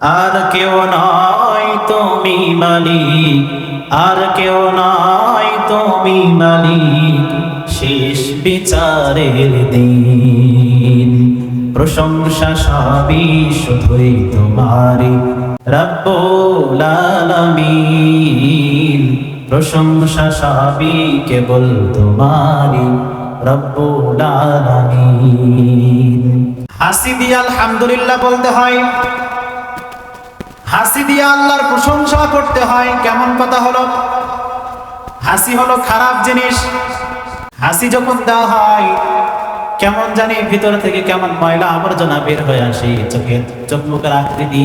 আর কেউ নয় তুমি মালিক, আর কেউ নয় তুমি মালিক, শেষ বিচারের দিন। প্রশংসা সবই শুধুই তোমারি, রব্বুল প্রশংসা সবই কেবল তোমারি, রব্বুল আলামিন। হাসি দিয়ে আলহামদুলিল্লাহ বলতে হয় হাসি দিয়ে আল্লাহর প্রশংসা করতে হয়, কেমন কথা হলো? হাসি হলো খারাপ জিনিস। হাসি যখন দেওয়া হয়, কেমন জানি ভিতর থেকে কেমন ময়লা আবর্জনা বের হয়ে আসে চোখে, চোখ মুখের আকৃতি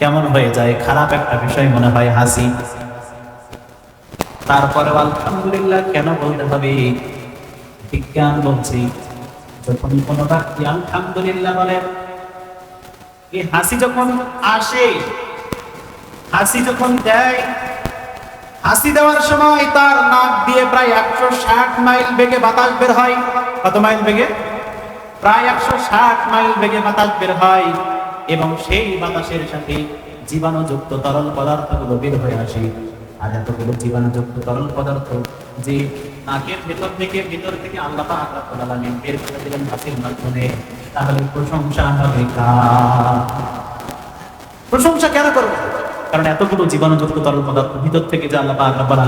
কেমন হয়ে যায়, খারাপ একটা বিষয় মনে হয় হাসি। তারপরে আলহামদুলিল্লাহ কেন বলতে হবে? বিজ্ঞান বলছি, যখন কোনো ব্যক্তি আলহামদুলিল্লাহ বলে এই হাসি যখন আসে, হাসি যখন দেয়, হাসি দেওয়ার সময় তার নাক দিয়ে প্রায় একশো ষাট মাইল বেগে বাতাস বের হয়। কত মাইল বেগে? প্রায় একশো ষাট মাইল বেগে বাতাস বের হয় এবং সেই বাতাসের সাথে জীবাণুযুক্ত তরল পদার্থগুলো বের হয়ে আসে। আর এতগুলো জীবাণুযুক্ত তরল পদার্থ যে নাকের ভেতর থেকে ভেতর থেকে আল্লাহ রব্বুল বের করে দিলেন হাসির মাধ্যমে। তাহলে প্রশংসা হবে প্রশংসা কেন করব? কারণ এতগুলো জীবাণুযুক্ত তরল পদার্থ ভিতর থেকে যে আল্লাহ পাক রব্বুল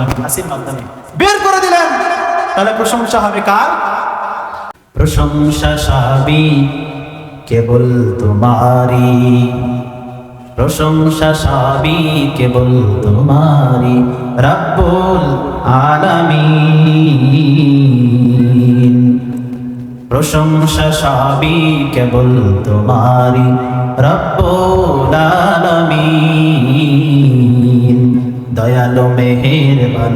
মাধ্যমে বের করে দিলেন, তাহলে প্রশংসা হবে কার? প্রশংসা সবই কেবল তোমারি প্রশংসা সবই কেবল তোমারি রব্বুল আলামিন। প্রশংসা সবই কেবল তোমারি রব্বুল আলামিন। দয়ালু মেহেরবান,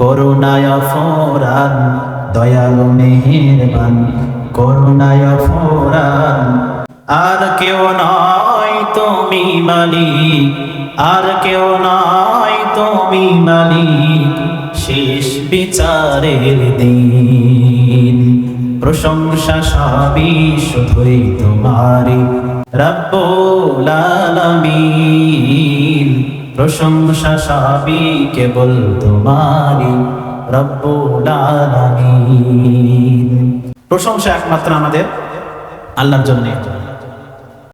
করুণায় ফোরান দয়ালু মেহেরবান, করুণায় ফোরান আর কেউ নয় তুমি মালিক, আর কেউ নয় তুমি মালিক। শেষ বিচারের দিন। প্রশংসা সবই শুধুই তোমারি রব্বুল আলামিন, প্রশংসা সবই কেবল তোমারি রব্বুল আলামিন। প্রশংসা একমাত্র আমাদের, আল্লাহর জন্য।